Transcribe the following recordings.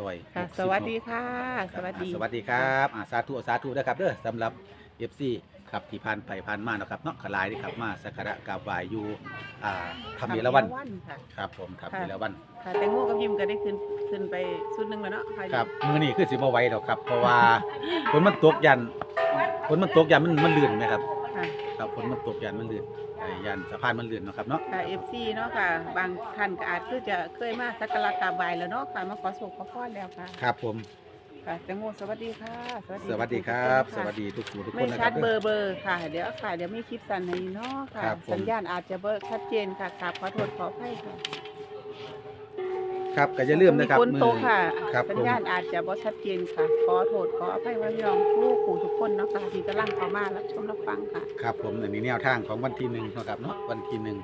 ร้อยค่ะ สวัสดีค่ะ สวัสดี สวัสดีครับอ่าสาธุสาธุนะครับเด้อสำหรับ FC ครับที่ผ่านไปผ่านมาเนาะครับเนาะขลายนี่ครับมาสักการะกราบไหว้อยู่อ่าทำเอราวันค่ะ ครับผมทำค่ะเอราวันค่ะแตงโมกับยิมก็ได้ขึ้นขึ้นไปชุดหนึ่งแล้วเนาะค่ะครับมือนี้คือสิบ่ไหว้ดอกครับ เพราะว่าฝนมันตกยันฝนมันตกยันมันมันลื่นไหมครับ ค่ะครับฝนมันตกยันมันลื่นไอ้ยันสะพานมันลื่นเนาะครับเนาะค่ะ FC เนาะค่ะ บางท่านก็อาจคือจะเคยมาสักการะกราบไหว้แล้วเนาะค่ะมาขอโศกขอพรแล้วค่ะครับผม ค่ะแตงโมสวัสดีค่ะสวัสดีครับ สทุกนวัสดีทุกผู้ทุกคไม่นนะคชัรัดบ เบอร์เบอร์ค่ะ เดี๋ยวค่ะเดี๋ยวไม่คลิปสั่นให้เนาะค่ะ ครับผม สัญญาณอาจจะเบอร์ชัดเจนค่ะกราบขอโทษขออภัยค่ะ ครับก็อย่าลืมนะครับ ฝนตกค่ะครับสัญผม ญาณอาจจะบ่ชัดเจนค่ะ ขอโทษขออภัยไว้พี่น้องผู้ผู้ทุกคนเนาะค่ะที่กำลังเข้ามารับชมรับฟังค่ะ ครับผมอันนี้แนวทางของวันที่หนึ่งเนาะครับเนาะวันที่หนึ่ง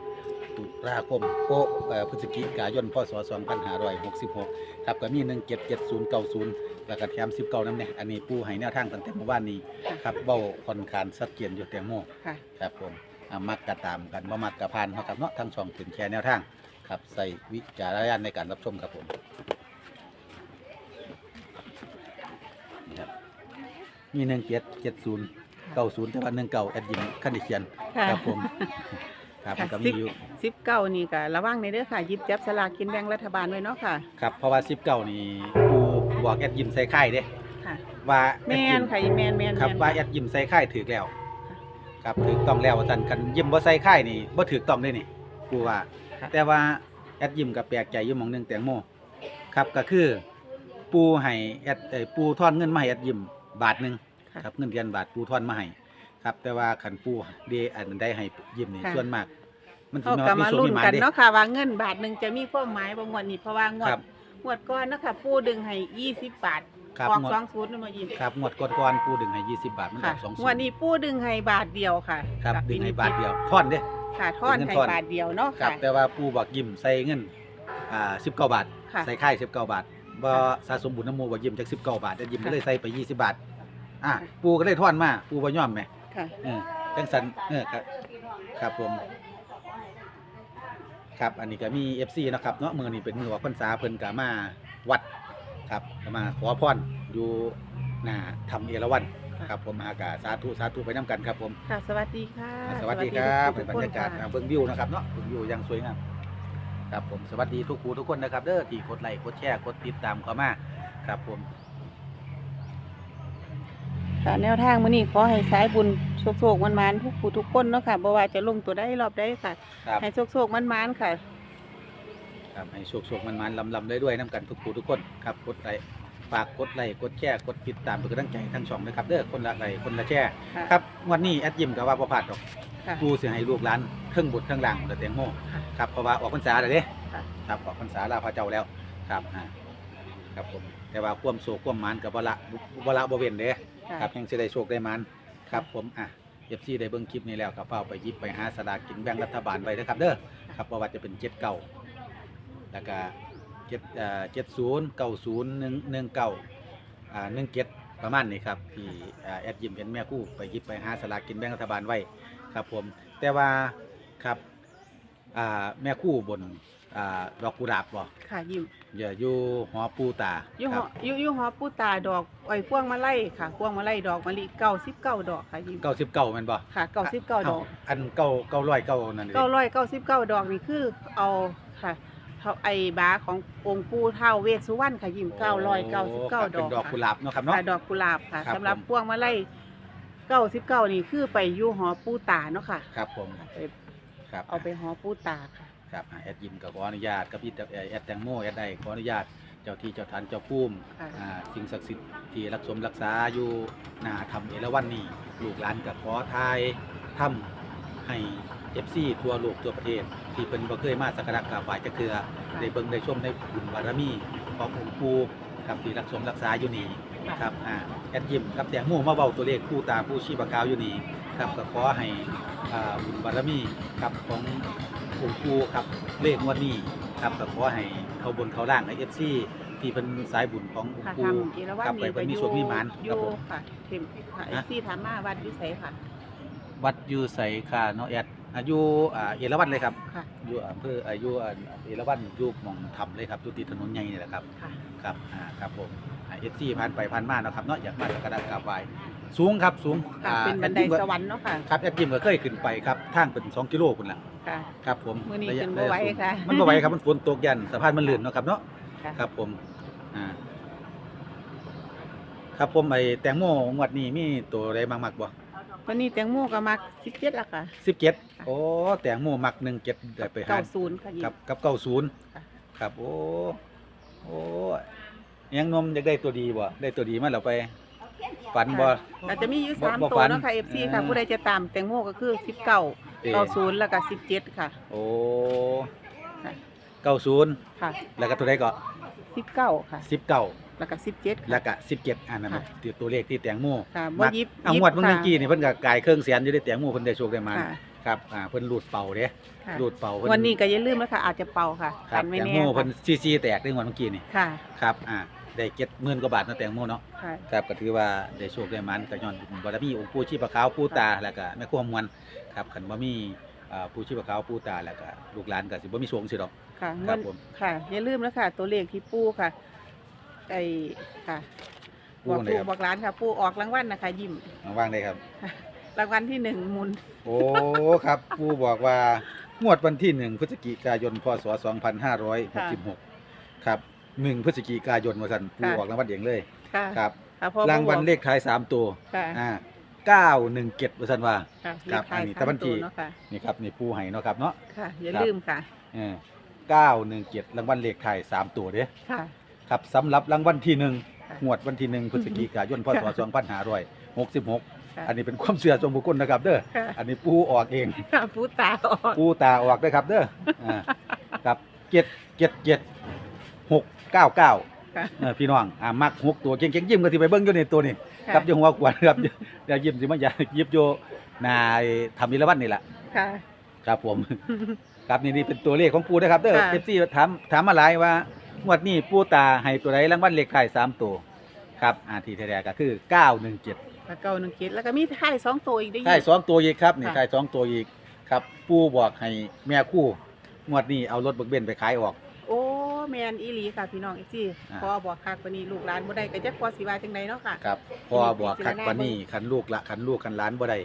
ตุลาคมโอ้เอ่อพฤศจิกายนพศ2566ครับก็มี 1777090 แล้วก็แถม19นำเนี่ยอันนี้ผู้ให้แนวทางตั้งแต่เมื่อวานนี้ค่ะครับเบ้าค่อนข้างชัดเจนอยู่แตงโมค่ะ ครับผมอ่ามักกะตามกันบ่มักกะพานเนาะครับเนาะทั้งช่องเป็นแชร์แนวทาง ครับใส่วิจารณญาณในการรับชมครับผมนี่ครับมี1770เก้าศูนย์แต่ว่าหนึ่งเก่าแอดยิมขั้นดิเขียนค่ะ ครับผมครับค่ะมันก็มีอยู่สิบเก้านี่ก็ระวังในเด้อค่ะหยิบจับสลากกินแบ่งรัฐบาลไว้เนาะค่ะ ครับเพราะว่าสิบเก้านี่กูบอกแอดยิมใส่ค่ายเด้ค่ะ ว่าแมแอดยินค่ะอีแมนแมนครับแม่นว่าแอดยิมใส่ค่ายถือแล้ว ครับถือต้องแล้วว่าซั่นคันยิมบ่ใส่ค่ายนี่บ่ถือต้องเด้นี่กูว่า แต่ว่าแอดยิมก็แปลกใจอยู่หม่องหนึงแตงโมครับก็คือ ปูให้แอดเอ้ยปูทอนเงินมาให้แอดยิมบาทหนึงค่ะ ครับเงินเดือนบาทปูทอนมาให้ครับ แต่ว่าขันปูเดอันได้ให้ยิมนี่ค่ะส่วนมาก มันสิเขามาก็มีมาโชคลุ้นมีหมากันเด้เนาะค่ะว่าเงินบาทหนึ่งจะมีความหมายบางวันนี้เพราะว่างวครัดบงวดก้อนเนาะคะผู้ดึงให้ยี่สิบบาทครับออกงวดสองศูนย์มายิมครับงวดก่อนๆปูดึงให้20 บาทมันอค่ะอก2งวันนี้ผู้ดึงให้บาทเดียวค่ะครับ กับดึงให้ปีนี้บาทเดียวทอนเด้ ค่ะทอนเป็นเงินให้ทอน บาทเดียวเนาะครับค่ะแต่ว่าปูบอกยิมใส่เงินอ่า19 บาท ค่ะใส่ค่าย19 บาทบ่สะสมบุญน้ำมูบอกยิมจาก 19 บาทแต่ยิมก็ค่ะเลยใส่ไป 20 บาทอะปูก็เลยทอนมาปูบ่ยอมแหมค่ะ เออจังสันเออครับครับผมครับอันนี้ก็มี FC เนาะครับเนาะมือนี้เป็นมือออกพรรษาเพิ่นก็มาวัดครับก็มาขอพรอยู่หน้าธรรมเอราวัณ ค่ะครับผมอากาสาธุสาธุไปน้ำกันครับผมค่ะ สวัสดีค่ะอ่าสวัสดีครับทุเป็นกบรคนรยากาศค่ะอ่าเบิ่งวิวนะครับเนาะเบิ่งวิวอย่างสวยงามครับผมสวัสดีทุกผู้ทุกคนนะครับเด้อที่กดไลค์กดแชร์กดติดตามเข้ามาครับผมค่ะแนวทางมื้อนี้ขอให้สายบุญโชคๆมันๆทุกผู้ทุกคนเนาะค่ะบ่ว่าจะลงตัวได้รอบได้ค่ะ ครับให้โชคๆมันๆค่ะ ครับให้โชคโชคมันมันลำลำด้วยด้วยๆน้ำกันทุกผู้ทุกคนครับกดไลค์ ฝากกดไลค์กดแชร์กดติดตามเป็นกำลังใจให้ทั้งช่องนะครับเด้อคนละไลค์คนละแชร์ค่ะครับวันนี้แอดยิมกับว่าประพลาดดอกค่ะกูเสียให้ลูกหลานเครื่องบุตรเครื่องหลังแต่แตงโมค่ะครับเพราะว่าออกพรรษาแล้วเด้ค่ะ ครับออกพรรษาลาพระเจ้าแล้วครับอ่าครับผมแต่ว่าความโศกความหมานกับบละบละบเวนเด้ ค่ะ ครับยังสิได้โชคได้หมันครับผมอะเอฟซีได้เบิ่งคลิปนี้แล้วก็เฝ้าไปหยิบไปหาสลากกินแบ่งรัฐบาลไว้นะครับเด้อครับเพราะว่าจะเป็นเจ็ดเก่าแล้วก็ เจ็ดเอ่อเจ็ดศูนย์เก้าศูนย์หนึ่งหนึ่งเก้าอ่าหนึ่งเจ็ดประมาณนี้ครับที่อ่าแอดยิมเห็นแม่คู่ไปหยิบไปหาสลากกินแบ่งรัฐบาลไว้ครับผม แต่ว่าครับอ่าแม่คู่บนอ่าดอกกุหลาบบ่ค่ะยิ้มอย่าอยู่หอปูตาอยู่คหรัอบอยู่อยู่หอปูตาดอกไอ้พวงมาไล่ค่ะพวงมาไล่ดอกมะลิเก้าสิบเก้าดอกค่ะยิ้มเก้าสิบเก้าแมันบ่ค่ะเก้าสิบเก้าดอก อันเก้าเก้าร้อยเก้านั่นเองเก้าร้อยเก้าสิบเก้าดอกนี่คือเอาค่ะ เท่าไอ้บาขององค์ปู่เท่าเวสสุวรรณค่ะยิ้มเก้าร้อยเก้าสิบเก้าครับดเป็อนกดอกกุหลาบเนาะครับเนาะค่ะดอกกุหลาบค่ะครับสำหรับผม พวงมาไล่เก้าสิบเก้านี่คือไปอยู่หอปูตาเนาะค่ะครับผมไปครับเอาไปหอปูตาค่ะ ครับอ่าแอดยิมก็ขออนุญาตกับพี่เอ่อแอดแตงโมแอดได้ขออนุญาตเจ้าที่เจ้าทานเจ้าภูมิค่ะ อ่าสิ่งศักดิ์สิทธิ์ที่รักสมรักษาอยู่หน้าธรรมเอราวัณนี่ลูกหลานกับขอทายทำให้ เอฟซีทั่วโลกทั่วประเทศ ที่เพิ่นบ่เคยมาสักการะกราบไหว้จักเทื่อได้เบิ่งได้ชมในบุญบารมีขององค์ปู่ครับที่รักสมรักษาอยู่นี่ครับอ่าแอดยิมกับแตงโมมาเบาตัวเลขผู้ตาผู้ชีพกาวอยู่นี่ครับก็ขอให้อ่าบุญบารมีครับขององค์ปู่ครับเลขงวันนี้ครับก็ขอให้เขาบนเขาล่างในเอฟซีที่เป็นสายบุญขององค่ะค์ปู่ทำเอราวัณครับไปนี่เป็นมีอโชคมีหมานอครับยู่ผม ค่ะเข็มค่ะฮะที่ถามมาวัดวิสัยค่ะ วัดอยู่ใสค่ะเนาะแอด อายุอ่าเอราวัณเลยครับค่ะ อยู่อำเภออายุอ่าเอราวัณอยู่หมองทำเลยครับอยู่ติดถนนใหญ่นี่แหละครับ ค่ะ ครับ อ่า ครับผมเอฟซีผ่านไปผ่านมาเนาะครับเนาะอยากมาสักการะกราบไหว้สูงครับสูงค่ะ อ่าเป็นบันไดแอดยิมก็สวรรค์เนาะค่ะ ครับแอดยิมก็เคยขึ้นไปครับทางเป็น 2 กิโลพุ่นล่ะค่ะ ครับผมมื้อนี้ระยะขึ้นบ่ไหวระยะสูงค่ะมันบ่ไหวครับมันฝนตกยันสะพานมันลื่นเนาะครับเนาะค่ะ ครับผมอ่าครับผมไอ้แตงโมงวดนี้มีตัวใดมากๆบ่ วันนี้แตงโมก็มัก17ละค่ะ17โอ้แตงโมมัก17ได้ไปหา90ค่ะยิกับกับเก้าศูนย์ค่ะ ครับโอ้โอ้ยังนมอยากได้ตัวดีบ่ได้ตัวดีมาแล้วไปฝันบ่ อาจจะมีอยู่บ่สามบ่ตัวฝันเนาะค่ะ FC ค่ะเออผู้ใดจะตามแตงโมก็คือ19เอ่อ90แล้วก็17ค่ะ โอ้ค่ะ เก้าศูนย์ค่ะแล้วก็ตัวใดก็19ค่ะสิบเก้า แล้วก็17ค่ะแล้วก็สิบเจ็ดอันนั้นค่ะตัวตัวเลขที่แตงโมค่ะบ่มักยิบเอายิบงวดเมื่อค่ะ กี้นี่เพิ่นก็กายเครื่องเสียนอยู่ได้แตงโมเพิ่นได้โชคได้มาค่ะครับอ่าเพิ่นหลุดเป่าเด้ค่ะหลุดเป่าเพิ่นวันนี้ก็อย่าลืมนะคะอาจจะเป่าค่ะครักับนไม่แตงแน่โมเพิ่นค่ะซีซีแตกได้งวดเมื่อกี้นี่ค่ะครับอ่าได้เจ็ดหมื่นกว่าบาทเนาะแตงโมเนาะค่ะ ครับก็ถือว่าได้โชคได้มันก็ย้อนบารมีองค์ปู่ชีพขาวปู่ตาแล้วก็แม่ครัวมวลครับคันบ่มีอ่าปู่ชีพขาวปู่ตาแล้วก็ลูกหลานก็สิบ่มีโชคสิดอก ค่ะครัเงิบนผม ค่ะอย่าลืมนะคะตัวเลขที่ปูค่ะ ไอค่ะบปู่อกไหนปูครับ บอกร้านค่ะ ปูออกรางวัลนะคะยิ้มว่างได้ครับ รางวัลที่หนึ่งหมุนโอ้ ครับปู่บอกว่างวดวันที่1พฤศจิกายนพศ2566 ครับ1พฤศจิกายนว่าซั่นปู่ออกรางวัลเองเลยค่ะครับ ค่ะพอรางวัลปู่บอกเลขท้ายสามตัว ค่ะอ่า917ว่าซั่นว่า ค่ะครับเลขท้ายอันนี้สามแต่วันที่ ตัวเนาะค่ะนี่ครับนี่ปู่ให้เนาะครับเนาะ ค่ะ อย่าครับ ลืมค่ะเออ917รางวัลเลขท้ายสามตัวเด้ ค่ะ ครับสำหรับรางวัลที่หนึ่งค่ะงวดวันที่หนึ่งพฤศจิกายนพศค่ะ2566ค่ะอันนี้เป็นความเชื่อส่วนบุคคลนะครับเด้อค่ะ อันนี้ปูออกเอง ค่ะปูตาออกปูตาออกด้วยครับเด้ออ่าครับเจ็ดเจ็ดเจ็ดหกเก้าเก้าค่ะเออพี่น้องอ่ามักหกตัวเก่งๆยิ้มก็สิไปเบิ่งอยู่ในตัวนี้ค่ะครับอยังหัวกวนครับอย่ายิ้มสิมันอย่ายิบโยนายทำนิรวันนี่แหละค่ะ ครับผม ครับนี่นี่เป็นตัวเลขของปูนะครับเด้อค่ะ เอฟซีถามถามมาหลายว่า งวดนี้ปูตาให้ตัวใดรางวัลเลขท้ายสามตัวครับอ่าที่แท้ๆก็คือเก้าหนึ่งเจ็ดแล้วก็หนึ่งเกตแล้วก็มีท้ายสองตัวอีกได้ยิท้ายสองตัวอีกครับนี่ค่ะท้ายสองตัวอีกครับ ปูบอกให้แม่คู่งวดนี้เอารถเบิกเบนไปขายออก โอ้แมนอีหลีค่ะพี่น้องอีซี่อ่าพอบอกคักวันนี้ลูกหลานบ่ได้ก็จักพอสิว่าจังไดเนาะค่ะครับพอบอกคักปานนี้คันลูกละคันลูกคันหล้านบ่ได้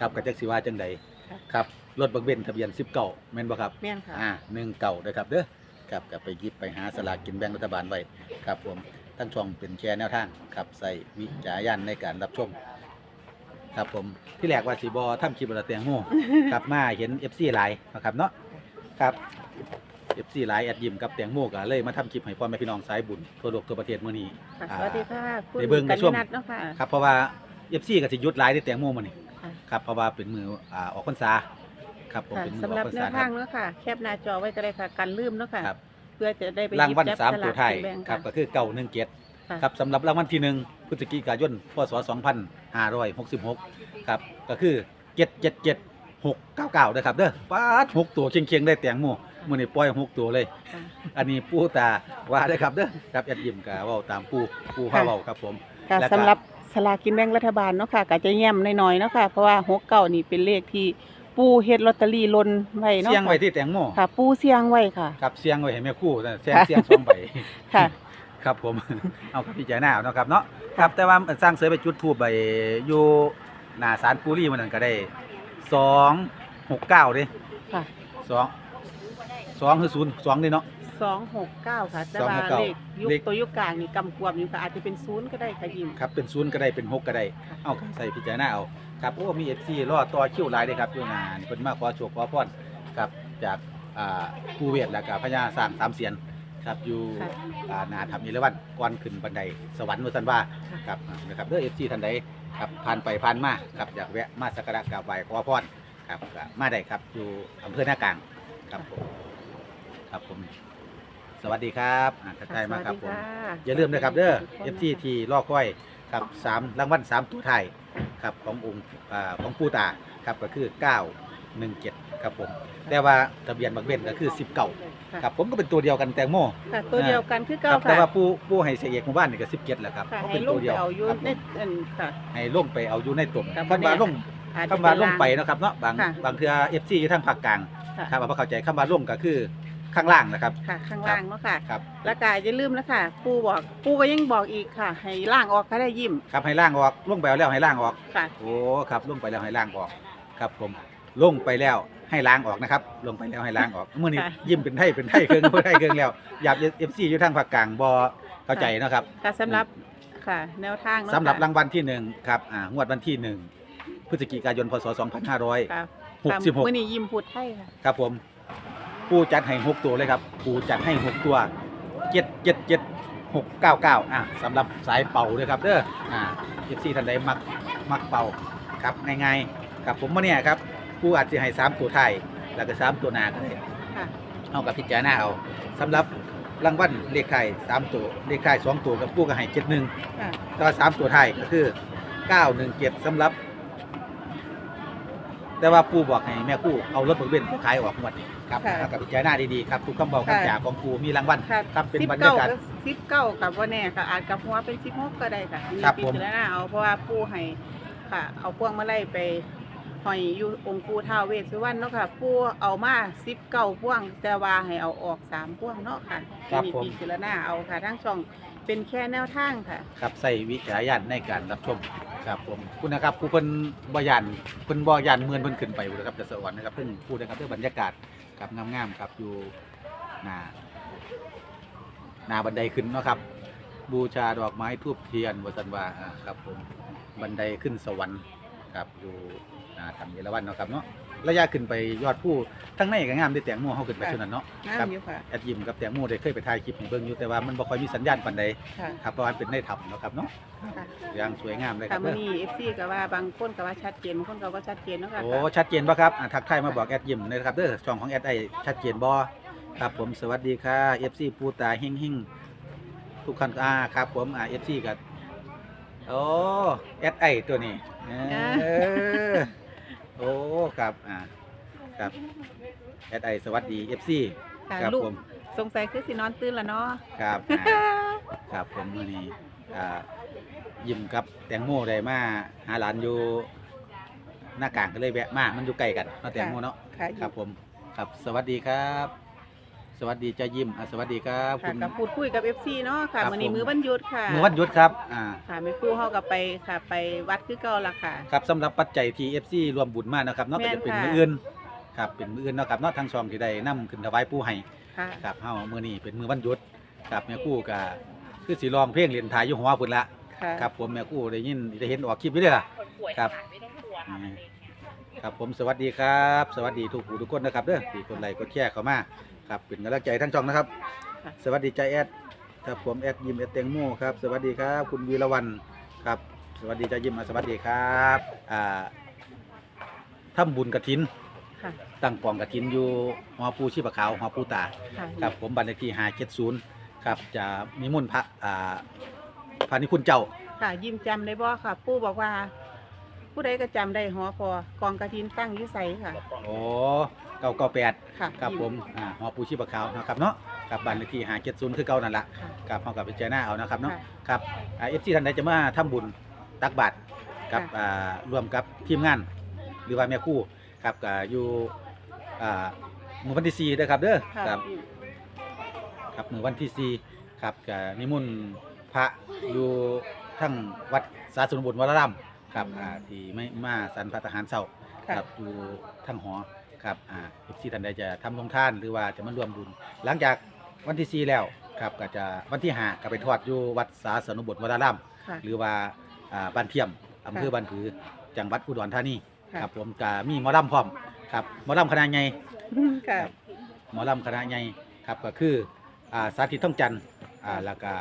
ครับก็จักสิว่าจังใดค่ะครับรถเบิกเบนทะเบียน19แม่นบ่ครับแม่นค่ะอ่าหนึ่งเก่าด้วยครับเด้อ ครับก็ไปหยิบไปหาสลากกินแบ่งรัฐบาลไว้ครับผมทั้งช่องเป็นแชร์แนวทางครับใส่วิจารณญาณในการรับชม ครับผมที่แรกว่าสีบอทำคลิปบะเตียงโง่ครับมาเห็น FC หลายนะครับเนาะครับ FC หลายแอดยิมกับเตียงโม่ก็เลยมาทำคลิปให้พ่อแม่พี่น้องสายบุญทั่วโลกทั่วประเทศมื้อนี้ค่ะอ่าสวัสดีค่ะคุณได้เบิ่งในกัญช่วงญนัทเนาะค่ะครับเพราะว่า FC ก็สิหยุดหลายที่เตียงโม่มื้อนี้ค่ะครับเพราะว่าเป็นมืออ่าออกพรรษา ครับผมค่ะเป็นมืออสำอหรับกพรรแนษาวคทารังบเนาะค่ะ แคบหน้าจอไว้ก็ได้ค่ะกันลืมเนาะค่ะ ครับ เพื่อจะได้ไปรางวัลหยิบจับสามสตัวลากไทายกินแบ่งครับค่ะก็คือเก่าหนึ่งเกียรติค่ะ ครับสำหรับรางวัลที่หนึ่งพฤศจิกายนพศ2566ครับก็คือ777 699นะครับเด้อป้าดหกตัวเคียงๆได้แตงโมมื้อนี้ปล่อยหกตัวเลย ค่ะ อันนี้ปูตาว่าได้อครับเด้อครับแอดยิมกะเว้าตามปูปูพาเว้าครับผม ค่ะแล้วก็ สำหรับสลากกินแบ่งรัฐบาลเนาะค่ะก็จะแย้มน้อยๆเนาะค่ะ เพราะว่าหกเก้านี่เป็นเลขที่ ปูเฮ็ดลอตเตอรี่ลนไว้เนาะเสียงไว้ค่ะที่แตงโมค่ะ ปูเสียงไว้ค่ะ ครับเสียงไว้ให้แม่ครู่นะเสียงค่ะ เสียงสองใบค่ะ ครับผม เอาครับพี่ใจหน้าเอาเนาะครับเนาะครับแต่ว่าสร้างเสริมไปจุดทูบไปอยู่หน้าศาลปูรี่มันนั่นก็ได้สองหกเก้าเด้ค่ะ สองสองคือศูนย์สองนี่เนาะ สองหกเก้าค่ะ แต่ว่า269เลขยุคเลข ตัวยุคกลางนี่กำกวมอยู่ค่ะอาจจะเป็นศูนย์ก็ได้ค่ะยิม ครับเป็นศูนย์ก็ได้เป็นหกก็ได้ค่ะเอาครับใส่พิจารณาเอา ครับโอ้มีเอฟซีรอต่อคิวหลายเลยครับอยู่งานเพิ่นมาขอโชคขอพรครับจากอ่าผู้เวทและกับพญาสร้างสามเสียนครับอยู่ค่ะอ่าหนาทำนิรวันก่อนขึ้นบันไดสวรรค์วสันว่าค่ะ ครับนะครับเด้อเอฟซีท่านใดครับผ่านไปผ่านมาครับอยากแวะมาสักการะกราบไหว้ขอพรครับก็มาได้ครับอยู่อำเภอหน้ากลางครับผมครับผมสวัสดีครับอ่าทักทายมาครับผม อย่าลืมนะครับเด้อ FT ที่รอคอยครับสามรางวัลสามตัวไทาย ครับขององค์อ่าของผู้ตาครับก็คือ 917 ครับผมแต่ว่าทะเบียนบักเบนก็คือ 19 ครับผมก็เป็นตัวเดียวกันแตงโมค่ะตัวเดียวกันคือคเก้ารับแต่ค่ะว่าผู้ผู้ให้เสียเอกหมู่บ้านนี่ก็17แหละครับค่ะเขาให้เป็นลตังวไปเดียวเอาอยู่ครับผในมอันค่ะ ให้ลงไปเอาอยู่ในตุ่มครับเพิ่นว่าแน่ลงอาจจะคำว่าเป็นลงไปล่างเนาะครับเนาะบางค่ะบางเทื่อ FC อยู่ทางภาคกลางค่ะ ครับว่าบ่เข้าใจคำว่าลงก็คือ ข้างล่างนะครับ ค่ะ ข้างล่างเนาะค่ะ ครับ แล้วก็อย่าลืมนะคะปูบอกปูก็ยังบอกอีกค่ะ ให้ล่างออกก็ได้ยิ้มครับให้ล่างออกลงไปแล้วให้ล่างออก ค่ะ โอ้ครับลงไปแล้วให้ล้างออก ครับผมลงไปแล้วให้ล้างออกนะครับ ลงไปแล้วให้ล้างออกเมื่อนี้ค่ะ ยิ้มเป็นไทยเป็นไทยเครื่องเป็นไทยเครื่องแล้วอยากเอฟซีอยู่ทางภาคกลางบอเข้าใจเนาะครับ ค่ะสำหรับค่ะ แนวทางเนาะสำหรับค่ะรางวัลที่หนึ่งครับ อ่างวดวันที่หนึ่งพฤศจิกายน พศ ค่ะค่ะ2566 มื้อนี้ยิ้มพูดไทยค่ะ ครับผม ปูจัดให้หกตัวเลยครับ ปูจัดให้หกตัวเจ็ดเจ็ดเจ็ดหกเก้าเก้าอะสำหรับสายเป่าเลยครับเด้ออ่าเอฟซีท่านใดมักมักเป่าครับง่ายๆครับผมว่าเนี่ยครับปูอาจจะให้สามตัวไทายแล้วก็สามตัวหนาก็ได้ค่ะเอากับพิจารณาเอาสำหรับรางวัลเลขไทายสามตัวเลขไทายสองตัวกับปูก็ให้เจ็ดหนึ่งค่ะต่อสามตัวไทายก็คือเก้าหนึ่งเจ็ดสำหรับ แต่ว่าปูบอกให้แม่คู่เอารถบักเบนไปขายออกหมดนี่ครับค่ะเอากับพิจารณาดีๆครับทุกคำบอกค่ะ คำจาของปูมีรางวัลค่ะครับเป็นสิบบรรเก้ายากาศก็สิบเก้ากับว่าแน่ค่ะ อาจกับหัวเป็นสิบหกก็ได้ค่ะครับมีผม พิจารณาเอาเพราะว่าปูให้ค่ะ เอาพวงมาไล่ไปหอยอยู่องค์ปูท้าวเวสสุวรรณเนาะค่ะปูเอามาสิบเก้าพวงแต่ว่าให้เอาออกสามพวงเนาะค่ะครับมีผม พิจารณาเอาค่ะทั้งช่อง เป็นแค่แนวทางค่ะ ครับใส่วิจารณญาณในการรับชมครับผมคุณนะครับผู้เพิ่นบ่ยันเพิ่นบ่ยันเมือนเพิ่นขึ้นไปบ่นะครับจะสวรรค์นะครับเพิ่นพูดนะครับเรื่องบรรยากาศครับงามๆครับอยู่หน้าหน้าบันไดขึ้นเนาะครับ บูชาดอกไม้ทูบเทียนวสันวาอ่าครับผมบันไดขึ้นสวรรค์ครับอยู่อ่าทำเยลวันเนาะครับเนาะ ระยะขึ้นไปยอดผู้ทั้งในก็งามได้แตงโมเฮาขึ้นไปค่ะ เท่านั้นเนาะงาครัมบอยู่ค่ะแอดยิมกับแตงโมได้เคยไปถ่ายคลิปให้เบิ่งอยู่แต่ว่ามันบ่ค่อยมีสัญญาณปานใดค่ะครับเพราะว่ามันเป็นในถ้ำเนาะครับเนาะค่ะอย่างสวยงามเลยคค่ะรับมื่เด้ออนี้เอฟซีก็ว่าบางคนก็ว่าชัดเจนบางคนก็ว่าชัดเจนเนาะค่ะโอ้ชัดเจนป่ะครับอ่าทักทายมาบอกแอดยิมเลยนะครับเด้อช่องของแอดไอชัดเจนบ่ครับผมสวัสดีค่ะ FC ปูตาเฮงเฮงทุกคนอ่าครับผมอ่า FC กับโอ้แอดไอตัวนี้เออ โอ้ครับอ่าครับแอดไอสวัสดี FC ค่ะครับลูกผมสงสัยคือสินอนตื่นแล้วเนาะ ครับอ่า ครับผมมื้อนี้อ่ายิ้มกับแตงโมได้มาหาหลานอยู่หน้ากลางก็เลยแวะมามันอยู่ใกล้กันเนาะแตงโมเนาะค่ะ ครับผมครับสวัสดีครับ สวัสดีจ้ายิ้มอะสวัสดีครับค่ะคุณ กับพูดคุยกับ FC เนาะค่ะครับมื้อนี้ผม มื้อวันหยุดค่ะมือวันหยุดครับอ่าค่ะแม่ครูเฮาก็ไปค่ะ ไปวัดคือเก่าล่ะค่ะ ครับสำหรับปัจจัยที่ FC รวมบุญมานะครับเนาะแม่ก็นจะเป็นค่ะ มืออื่นครับเป็นมืออื่นเนาะครับเนาะทางช่องที่ได้นํขึ้นถวายปู่ให้ค่ะครับเฮามื้อนี้เป็นมือวันหยุดครับแม่ครู่ก็คือสิร้องเพลงเรียนทายอยู่หัวพุ่นละค่ะครับผมแม่ครู่ได้ยินได้เห็นออกคลิปอยู่เด้อล่ะครับอืมครับผมสวัสดีครับ สวัสดีทุกผู้ทุกคนนะครับเด้อที่คนไลค์กดแชร์เข้ามา ครับเป็นกำลังใจทั้งช่องนะครับค่ะสวัสดีใจาแอดครับผมแอดยิมแอดแตงโมครับสวัสดีครับคุณวีรวันครับสวัสดีใจายิมอะสวัสดีครับอ่าทำบุญกระถิน ค่ะ ตั้งกองกระถินอยู่หอปูชีพขาวหอปูตา ค่ะ ครับผมบันเลขที่570ครับจะมีมุ่นต์พระอ่าพระนิคุณเจ้า ค่ะ ยิ้มจำได้บ่ค่ะ ปู่บอกว่า ผู้ใดก็จำได้หอพอกองกระถินตั้งอยู่ไสค่ะ โอ้เก้าเก้าแปดค่ะครับผมอ่าหอปูชีพขาวนะครับเนาะครับบันเลขที่570คือเก่านั่นละค่ะครับเขากับไปเจอหน้าเอานะครับเนาะค่ะ ครับเอฟซีท่านใดจะมาทำบุญตักบาตรกับค่ะ อ่ารวมกับทีมงาน หรือว่าแม่ครู่ครับก็อยู่อ่ามือวันที่สี่นะครับเด้อค่ะครับ ครับมือวันที่สี่ครับก็นิมนต์พระอยู่ทั้งวัดสาสุนบุญวราราม ครับอ่าที่ไม่มาสันพระทหารเศร้าค่ะ ครับอยู่ทั้งหอครับอ่าเอฟซีท่านใดจะทำลงท่านหรือว่าจะมาร่วมบุญหลังจากวันที่สี่แล้วครับก็จะวันที่ห้าก็ไปทอดอยู่วัดสาสนุบุตรวราราม ค่ะ หรือว่าอ่าบ้านเทียมอำเภอค่ะบ้านผือจังหวัดอุดรธานีค่ะ ครับผมก็มีหมอลำพร้อมครับหมอลำคณะใหญ่ ค่ะครับหมอลำคณะใหญ่ครับก็คืออ่าสาธิตท่องจันทร์อ่าแล้วก็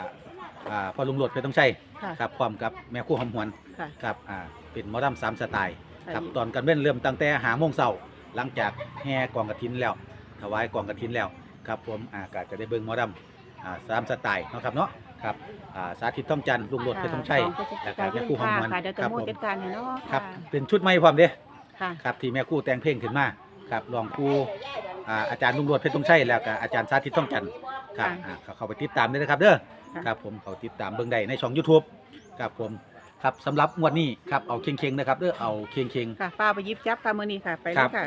อ่าพ่อลุงโหลดเพชรต้องใช้ค่ะ ครับพร้อมกับแม่ครู่หอมหวนค่ะ ครับอ่าเป็นหมอลำสามสไตล์ค่ะครับตอนกันเว้นเริ่มตั้งแต่หาโมงเช้าหลังจากแห่กองกระถินแล้ว ถวายกองกระถินแล้วครับผมอ่าก็จะได้เบิ่งหมอลำอ่าสามสไตล์เนาะครับเนาะครับอ่าสาธิตท่องจันทร์ลุงโหลดเพชรต้องใช้แล้วก็แม่ครู่หอมหวนค่ะเดี๋ยวจะครับมูผมจัดการให้เนาะครับะเป็นชุดใหม่พร้อมเด้ ค่ะ ครับที่แม่ครู่แต่งเพลงขึ้นมาครับรองครูอ่าอาจารย์ลุงโรวดเพชรตงชัยแล้วก็อาจารย์สาธิตท่องจันทร์ครับค่ะ อ่าเขาเข้าไปติดตามได้นะครับเด้อ ค่ะครับผมเขาติดตามเบิ่งได้ในช่อง YouTube ครับผมคครับสำหรับงวดนี้ครับเอาเค็งๆนะครับเด้อเอาเค็งค่ะฟ้าไปหยิบจับค่ะมื้อนี้ค่ะ ไปเลครัยบค่ะ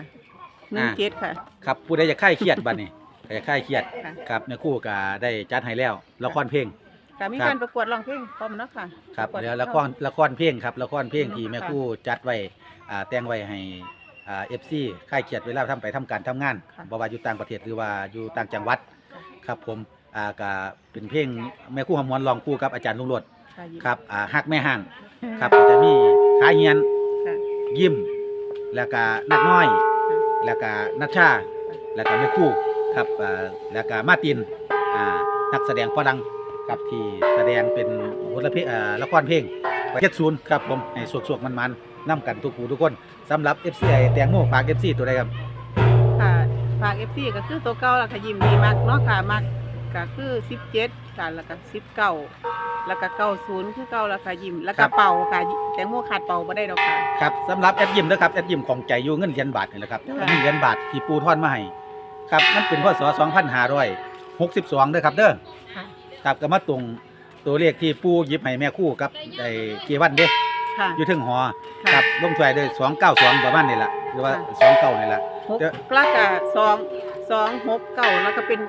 หนึ่งอ่า เจ็ดค่ะ ๆครับผู้ใดอยากคลายเครียดบัดนี้ใครอยากคลายเครียดค่ะ ครับแม่ครู่ก็ได้จัดให้แล้วละครเพลง ค่ะมีครับ การประกวดร้องเพลงพร้อมเนาะค่ะครับปะกวดแล้วละครละครเพลงครับละครเพลงที่แม่ครู่จัดไว้อ่าแต่งไว้ให้อ่า FC คลายเครียดเวลาทำไปทำการทำงานค่ะ บ่ว่าอยู่ต่างประเทศหรือว่าอยู่ต่างจังหวัดครับผม อ่าก็เป็นเพลงแม่ครู่หอมมวนร้องคู่กับอาจารย์ลุงโรดค่ะหยิครับอ่าฮักแม่ห่างครับก็จะมีขาเฮียนค่ะ ยิ้ม แล้วก็นักน้อยค่ะแล้วก็นัชชา แล้วก็แม่ครู่ครับอ่าแล้วก็มาร์ตินอ่านักแสดงฝรั่งครับที่แสดงเป็นบทละเพลงอ่าละครเพลงประเทศศูนย์ครับผมให้สวกๆมันๆนํกันทุกผู้ทุกคนสำหรับ FC ไอ้แตงโมฝาก FC ตัวใดครับ ค่ะฝาก FC ก็คือตัวเก่าแล้วค่ะยิ้มดีมากเนาะค่ะมัก ก็คือ17ค่ะแล้วก็19แล้วก็90คือเก่าแล้วค่ะยิ้มแล้วก็เป่าค่ะแตงโมขาดเป่าบ่ได้ดอกค่ะ ครับสำหรับแอดยิมนะครับแอดยิมของใจอยู่เงินเหรียญบาทนี่แหละครับค่ะ เงินเหรียญบาทที่ปูทอนมาให้ครับมันเป็นพศ2562เด้อครับเด้อค่ะครับก็มาตรงตัวเลขที่ปูหยิบให้แม่คู่กับไอ้เกวันเด้ค่ะอยู่ถึงหอค่ะครับลงถ้วยด้วย292ประมาณนี่แหละหรือว่าค่ะ29นี่แหละ หกเดี๋ยว แล้วก็สองสองหกเก้าแล้วก็เป็น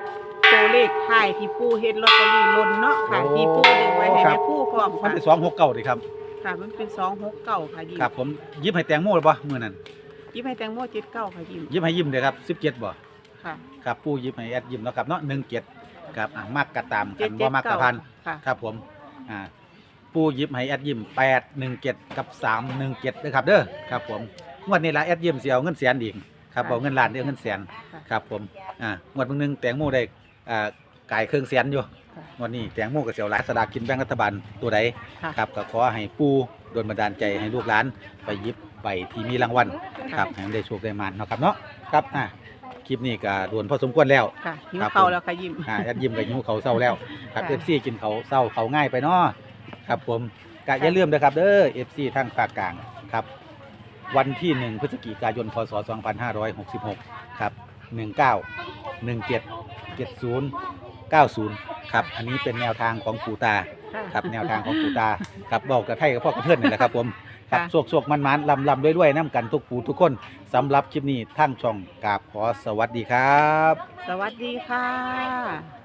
ตัวเลขท้ายที่ปูเฮ็ดลอตเตอรี่หล่นเนาะค่ะ ที่ปูดึงไว้ให้แม่ปูพร้อมมันค่ะเป็น269ดิครับ ค่ะมันเป็นสองหกเก้าค่ะยิ้มครับผมหยิบให้แตงโมหรือบ่มื้อนั้นยิ้มให้แตงโมเจ็ดเก้าค่ะยิ้มหยิบให้ยิ้มเด้อครับ17บ่ค่ะครับปูหยิบให้แอดยิมเนาะครับเนาะ17ครับอะมักกะตามกัเจ็ดนเจ็บ่ดมักกะเก้าพัน ค่ะ ครับผม อ่า ปูหยิบให้แอดยิมแปดหนึ่งเจ็ดกับสามหนึ่งเจ็ดด้วยครับเด้อ ครับผม งวดนี้ละแอดยิมเสียเอาเงินแสนอีกครับค่ะ เอาเงินล้านเดียวเงินแสนค่ะครับผม อ่างวดเบิ่งหนึงแตงโมได้ อ่ากายเครื่องแสนอยู่ค่ะงวดนี้แตงโมกับเสียวหลายสลากกินแบ่งรัฐบาลตัวใดค่ะ ครับก็ขอให้ปูโดนบันดาลใจให้ลูกหลานไปหยิบใบที่มีรางวัลครับให้มันได้โชคได้มานเนาะครับเนาะครับอ่าคลิปนี้ก็ด่วนพอสมควรแล้ว ค่ะหิวครับเขาผม แล้วค่ะยิ้ม อ่าแอดยิมกับยิ้วเขาเศร้าแล้วครับค่ะเอฟซีกินเขาเศร้าเขาง่ายไปเนาะครับผมกะอย่าลืมนะครับเด้อเอฟซีทั้งภาคกลางครับ วันที่1พฤศจิกายนพศ2566 ครับ 19 17 70 90 ครับ อันนี้เป็นแนวทางของปูตาค่ะครับ แนวทางของปูตา ครับบอกกับไทยกับพ่อกับเพื่อนนี่แหละครับผม ครับค่ะโชคโชคมันมันลำลำด้วยด้วยๆน้ำกันทุกปูทุกคนสำหรับคลิปนี้ทั้งช่องกราบขอสวัสดีครับ สวัสดีค่ะ